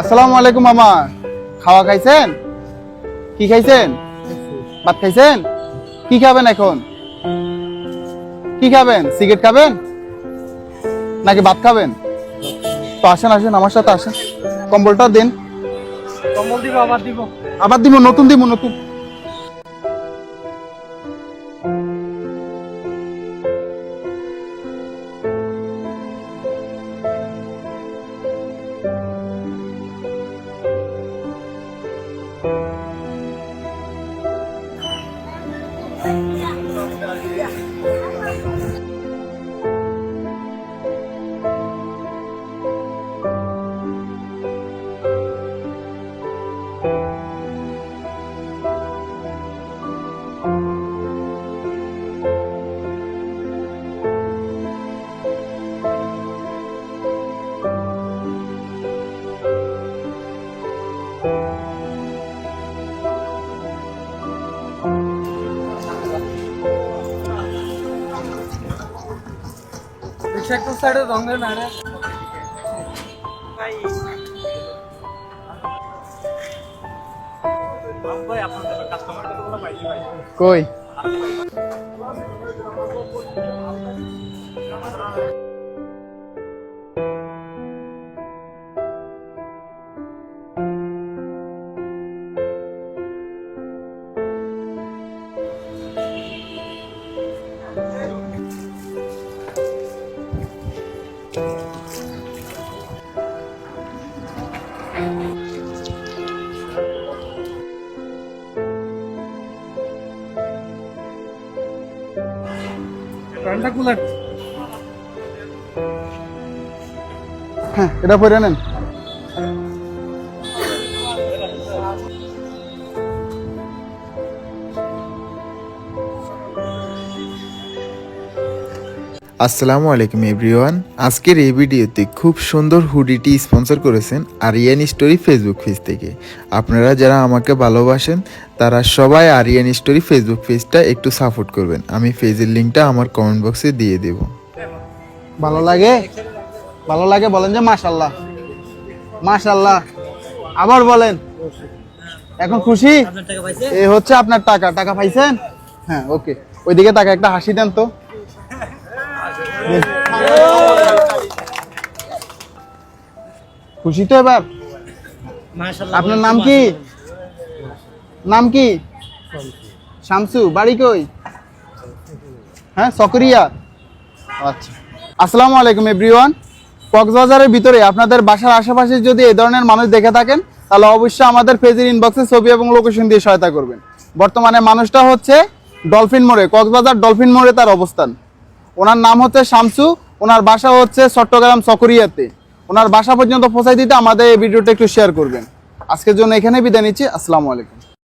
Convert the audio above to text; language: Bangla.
আসসালামু আলাইকুম মামা। খাওয়া খাইছেন? কি খাইছেন? ভাত খাইছেন? কি খাবেন এখন? কি খাবেন? সিগারেট খাবেন? নাকি ভাত খাবেন? তো আসেন আসেন আমার সাথে আসেন। কম্বলটা দিন। কম্বল দিব আবার দিব। আবার দিব নতুন দিব নতুন। 哎呀！একটু সাইডে রঙের না রে কই প্যান্টটা কুলার হ্যাঁ এটা পরে নেন। আসসালামু আলাইকুম এভরিওয়ান। আজকের এই ভিডিওতে খুব সুন্দর হুডিটি স্পন্সর করেছেন আরিয়ান স্টোরি ফেসবুক পেজ থেকে। আপনারা যারা আমাকে ভালোবাসেন তারা সবাই আরিয়ান স্টোরি ফেসবুক পেজটা একটু সাপোর্ট করবেন। আমি পেজের লিঙ্কটা আমার কমেন্ট বক্সে দিয়ে দেব। ভালো লাগে? ভালো লাগে বলেন যে মাশাল্লাহ মাশাল্লাহ আবার বলেন। এখন খুশি? আপনার টাকা পাইছে? এই হচ্ছে আপনার টাকা। টাকা পাইছেন? হ্যাঁ ওকে। ওইদিকে টাকা একটা হাসি দেন তো। খুশি তো এবার? আপনার নাম কি? নাম কি? শামসু। বাড়ি কই? হ্যাঁ সকরিয়া। আচ্ছা। আসসালামু আলাইকুম এভরিওয়ান। কক্সবাজারের ভিতরে আপনাদের বাসার আশেপাশে যদি এই ধরনের মানুষ দেখে থাকেন তাহলে অবশ্যই আমাদের পেজের ইনবক্সে ছবি এবং লোকেশন দিয়ে সহায়তা করবেন। বর্তমানে মানুষটা হচ্ছে ডলফিন মোড়ে কক্সবাজার ডলফিন মোড়ে তার অবস্থান। ওনার নাম হচ্ছে শামসু, ওনার বাসা হচ্ছে চট্টগ্রাম সকরিয়াতে ওনার বাসা পর্যন্ত পৌঁছাই দিতে আমাদের এই ভিডিওটা একটু শেয়ার করবেন। আজকের জন্য এখানে বিদায় নিচ্ছি, আসসালামু আলাইকুম।